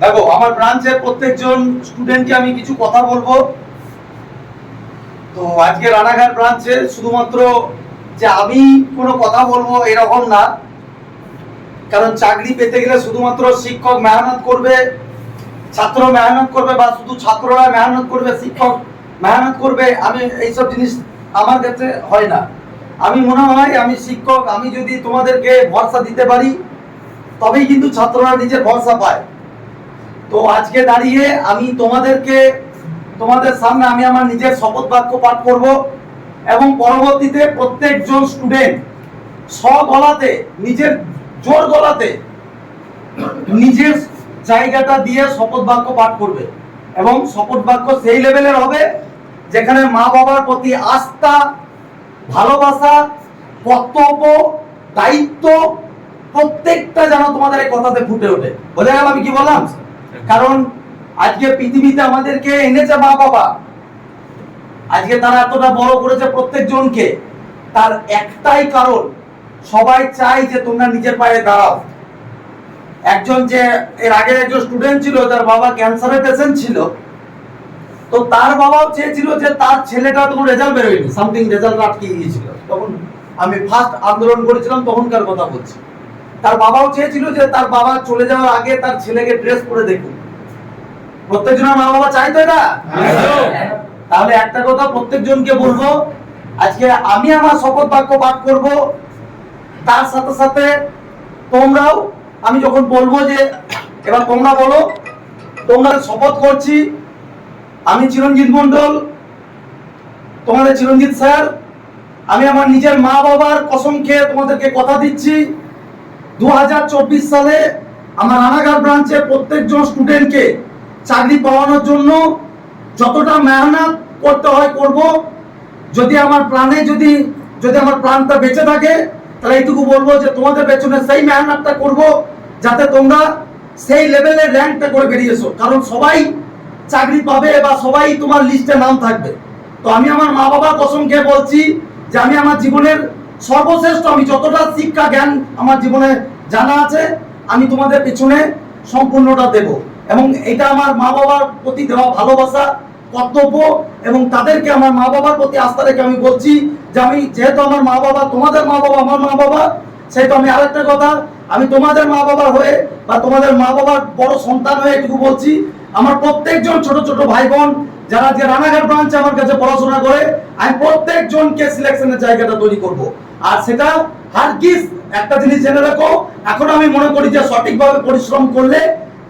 দেখো, আমার ব্রাঞ্চের প্রত্যেকজন স্টুডেন্টকে আমি কিছু কথা বলব। তো আজকে রানাঘাট ব্রাঞ্চে শুধুমাত্র যে আমি কোনো কথা বলব এরকম না, কারণ চাকরি পেতে গেলে শুধুমাত্র শিক্ষক মেহনত করবে, ছাত্র মেহনত করবে বা শুধু ছাত্ররা মেহনত করবে, শিক্ষক মেহনত করবে, আমি এইসব জিনিস আমার ক্ষেত্রে হয় না। আমি মনে হয় আমি শিক্ষক, আমি যদি তোমাদেরকে ভরসা দিতে পারি, তবেই কিন্তু ছাত্ররা নিজের ভরসা পায়। তো আজকে দাঁড়িয়ে আমি তোমাদেরকে, তোমাদের সামনে আমি আমার নিজের শপথ বাক্য পাঠ করব এবং পরবর্তীতে প্রত্যেকজন স্টুডেন্ট স স্বগলাতে, নিজের জোর গলাতে নিজের জায়গাটা দিয়ে শপথ বাক্য পাঠ করবে। এবং শপথ বাক্য সেই লেভেলের হবে যেখানে মা বাবার প্রতি আস্থা, ভালোবাসা, কর্তব্য, দায়িত্ব প্রত্যেকটা যেন তোমাদের এই কথাতে ফুটে ওঠে। বোঝা গেল আমি কি বললাম? কারণ আজকে পৃথিবীতে আমাদেরকে এনেছে মা বাবা। আজকে তারা এতটা বড় করেছে প্রত্যেকজনকে। তার একটাই কারণ, সবাই চাই যে তোমরা নিজের পায়ে দাঁড়াও। একজন যে এর আগে একজন স্টুডেন্ট ছিল, তার বাবা ক্যান্সারের পেশেন্ট ছিল। তো তার বাবাও চেয়েছিল যে তার ছেলেটা তখন রেজাল্ট বেরোয়নি সামথিং রেজাল্ট আটকে গিয়েছিল। তখন আমি ফার্স্ট আন্দোলন করেছিলাম, তখনকার কথা বলছি। তার বাবাও চেয়েছিল যে তার বাবা চলে যাওয়ার আগে তার ছেলেকে ড্রেস পরে দেখুন প্রত্যেকজনের মা বাবা চাইতো এটা? তাহলে একটা কথা প্রত্যেকজনকে বলব, আজকে আমি আমার শপথ বাক্য পাঠ করব, তার সাথে সাথে তোমরাও, আমি যখন বলব যে, এবার তোমরা বলো, তোমরা শপথ করছি, আমি চিরঞ্জিত মন্ডল তোমাদের চিরঞ্জিত স্যার, আমি আমার নিজের মা বাবার কসম খেয়ে তোমাদেরকে কথা দিচ্ছি। দু হাজার চব্বিশ সালে আমার রানাঘাট ব্রাঞ্চে প্রত্যেকজন স্টুডেন্টকে চাকরি পাওয়ানোর জন্য যতটা মেহনত করতে হয় করব। যদি আমার প্রাণে যদি যদি আমার প্রাণটা বেঁচে থাকে, তাহলে এইটুকু বলব যে তোমাদের পেছনে সেই মেহনতটা করব যাতে তোমরা সেই লেভেলের র্যাঙ্কটা করে বেরিয়েছো। কারণ সবাই চাকরি পাবে বা সবাই তোমার লিস্টে নাম থাকবে। তো আমি আমার মা বাবার কসম বলছি যে আমি আমার জীবনের সর্বশ্রেষ্ঠ, আমি যতটা শিক্ষা, জ্ঞান আমার জীবনে জানা আছে, আমি তোমাদের পেছনে সম্পূর্ণটা দেব। এবং এটা আমার মা বাবার প্রতি দেওয়া ভালোবাসা, কর্তব্য, এবং তাদেরকে আমার মা বাবার প্রতি আস্থা রেখে আমি বলছি যে আমি যেহেতু আমার মা বাবা তোমাদের মা বাবা আমার মা বাবা সেহেতু আমি আরেকটা কথা, আমি তোমাদের মা বাবার হয়ে বা তোমাদের মা বাবার বড় সন্তান হয়ে এটুকু বলছি, আমার প্রত্যেকজন ছোট ছোট ভাই বোন যারা যে রানাঘাট ব্রাঞ্চে আমার কাছে পড়াশোনা করে, আমি প্রত্যেকজনকে সিলেকশনের জায়গাটা তৈরি করব। আর সেটা হারগিজ একটা জিনিস জেনে রাখো এখন আমি মনে করি যে সঠিকভাবে পরিশ্রম করলে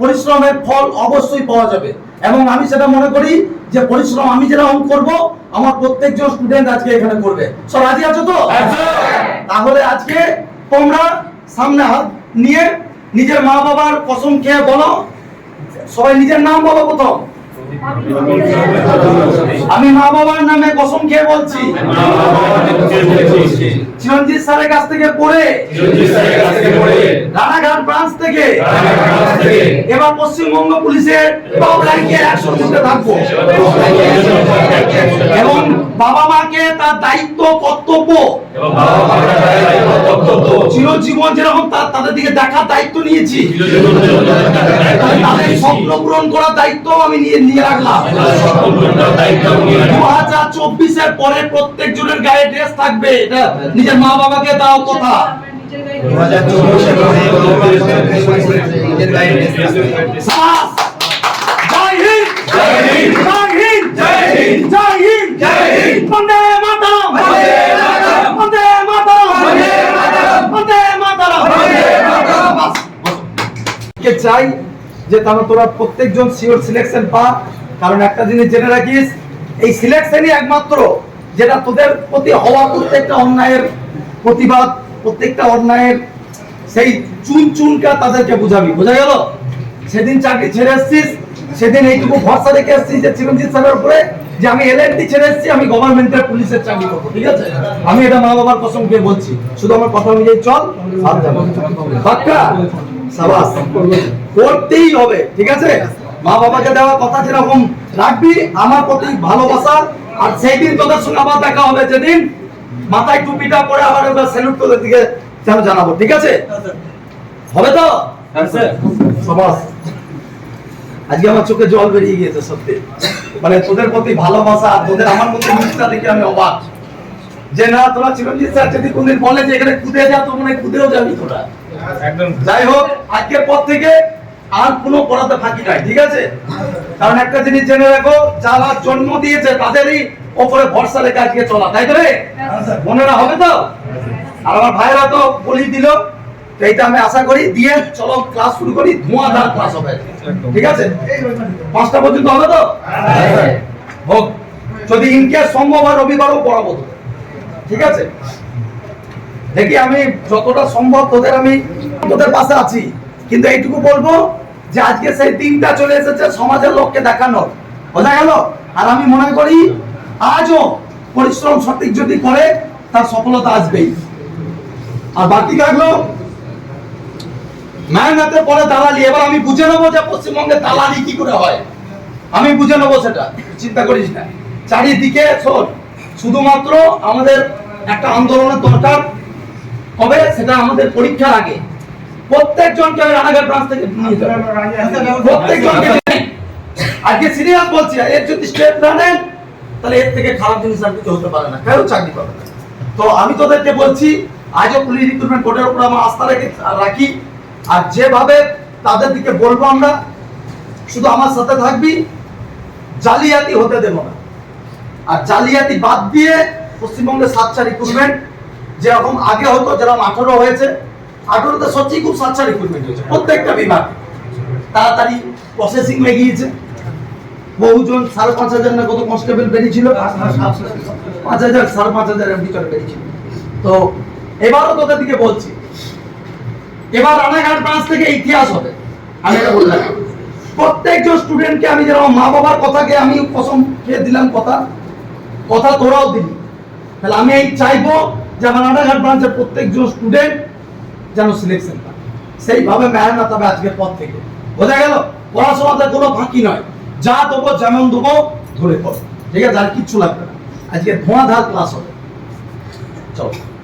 পরিশ্রমের ফল অবশ্যই পাওয়া যাবে। এবং আমি সেটা মনে করি যে পরিশ্রম আমি যেরকম করব আমার প্রত্যেকজন স্টুডেন্ট আজকে এখানে করবে। সব রাজি আছো তো? তাহলে আজকে তোমরা সামনে হাত নিয়ে নিজের মা বাবার কসম খেয়ে বলো। সবাই নিজের নাম বলো প্রথম। আমি মা বাবার নামে কসম খেয়ে বলছি। চিরঞ্জিত স্যারের কাছ থেকে পড়ে রানাঘাট ব্রাঞ্চ থেকে এবার পশ্চিমবঙ্গ পুলিশের টপ র্যাঙ্কে একশো মধ্যে থাকব। এবং বাবা মাকে তার দায়িত্ব কর্তব্য চিরজীবন যেরকম তার তাদের দিকে দেখার দায়িত্ব নিয়েছি তাদের স্বপ্ন পূরণ করার দায়িত্ব আমি নিয়ে নিয়ে রাখলাম। দু হাজার চব্বিশের পরে প্রত্যেক জনের গায়ে ড্রেস থাকবে এটা নিজের মা বাবাকে দাও কথা! জয় হিন্দ! জয় হিন্দ! জয় হিন্দ! জয় হিন্দ! জয় হিন্দ! কে চাই যে তারা তোরা প্রত্যেকজন সিওর সিলেকশন পা। কারণ একটা জিনিস জেনে রাখিস, এই সিলেকশনই একমাত্র যেটা তোদের প্রতি হওয়া প্রত্যেকটা অন্যায়ের প্রতিবাদ, প্রত্যেকটা অন্যায়ের সেই চুন চুনকা তাদেরকে বুঝাবি। বোঝা গেল? সেদিন চাকরি ছেড়ে এসছিস, সেদিন এইটুকু ভরসা রেখে এসছিস যে চিরঞ্জিত স্যারের উপরে যে আমি এল এলএনটি ছেড়ে এসেছি, আমি গভর্নমেন্টের পুলিশের চাকরি করব, ঠিক আছে? আমি এটা মা বাবার দিয়ে বলছি। শুধু আমার কথা অনুযায়ী চল পাক্কা? সাবাস। করতেই হবে ঠিক আছে? মা বাবাকে দেওয়া কথা যেরকম রাখবি আমার প্রতি ভালোবাসা আর সেই দিন তোদের সঙ্গে আবার দেখা হবে যেদিন মাথায় টুপিটা পরে আবার স্যালুট তোদের দিকে যেন জানাব ঠিক আছে? হবে তো? সাবাস আজকে আমার চোখে জল বেরিয়ে গিয়েছে সত্যি। মানে তোদের প্রতি ভালোবাসা আর তোদের আমার মধ্যে মিশটা দেখে আমি অবাক। যে না তোরা চিরঞ্জিত স্যার যদি কোনদিন বলে যে এখানে কুদে যা তো মনে কুদেও যাবি তোরা। যাই হোক আজকের পর থেকে আর কোনো পড়াতে ফাঁকি নাই ঠিক আছে? কারণ একটা জিনিস জেনে রাখো যারা জন্ম দিয়েছে তাদেরই ওপরে ভরসা রেখে আজকে চলা তাই তো রে? মনেরা হবে তো? আর আমার ভাইরা তো বলি দিল এইটা আমি আশা করি দিয়ে চলো ক্লাস শুরু করি ধোঁয়াধার ক্লাস হবে। ঠিক আছে? পাঁচটা পর্যন্ত হবে তো? হোক যদি ইনকেস সম্ভব হয় রবিবারও পড়াবো। তো ঠিক আছে? দেখি আমি যতটা সম্ভব তোদের আমি তোদের পাশে আছি। কিন্তু এইটুকু বলব যে আজকে সেই দিনটা চলে এসেছে সমাজের লোককে দেখানোর। বোঝা গেল? আর আমি মনে করি আজও পরিশ্রম সঠিক যদি করে, তার সফলতা আসবেই। আর বাকি থাকল মেহনতের পরে দালালি। এবার আমি বুঝে নেব যে পশ্চিমবঙ্গে দালালি কি করে হয়। আমি বুঝে নেব সেটা। চিন্তা করিস না। চারিদিকে শোন শুধুমাত্র আমাদের একটা আন্দোলনের দরকার কবে সেটা আমাদের পরীক্ষার আগে। প্রত্যেকজনকে আমি রানাঘাট ব্রাঞ্চ থেকে প্রত্যেকজনকে আজকে সিরিয়াস বলছি এর যদি স্টেপ না নেন তাহলে এর থেকে খারাপ জিনিস আর কিছু হতে পারে না। কেউ চাকরি পাবে না। তো আমি তোদেরকে বলছি আজও পুলিশ রিক্রুটমেন্ট বোর্ডের উপর আমার আস্থা রেখে রাখি আর যেভাবে তাদের দিকে বলব আমরা শুধু আমার সাথে থাকবি জালিয়াতি হতে দেবো না। আর জালিয়াতি বাদ দিয়ে পশ্চিমবঙ্গে সাতটা রিক্রুটমেন্ট যেরকম আগে হতো, যেরকম আঠারো হয়েছে, আঠারোতে সত্যি খুব রিক্রুটমেন্ট হয়েছে প্রত্যেকটা বিভাগ। তাড়াতাড়ি প্রসেসিং হয়ে গিয়েছে। বহুজন সাড়ে পাঁচ হাজার না কত কনস্টেবল বেরিয়েছিল? পাঁচ হাজার, সাড়ে পাঁচ হাজারের ভিতরে বেরিয়েছিল। তো এবারও তোদের দিকে বলছি। এবার রানাঘাট ব্রাঞ্চ থেকে ইতিহাস হবে। আমি এটা বললাম। প্রত্যেকজন স্টুডেন্টকে আমি যেরকম মা বাবার কথাকে আমি কসম দিলাম কথা। কথা তোরাও দিবি। তাহলে আমি এই চাইব যে আমার রানাঘাট ব্রাঞ্চের প্রত্যেকজন স্টুডেন্ট যেন সিলেকশন পায়। সেইভাবে মেহনত হবে আজকের পর থেকে। বোঝা গেল? পড়াশোনাতে কোনো ফাঁকি নয়। যা দেবো, যেমন দেবো, ধরে পড়ো। ঠিক আছে? আর কিচ্ছু লাগবে না। আজকে ধোঁয়াধার ক্লাস হবে। চলো।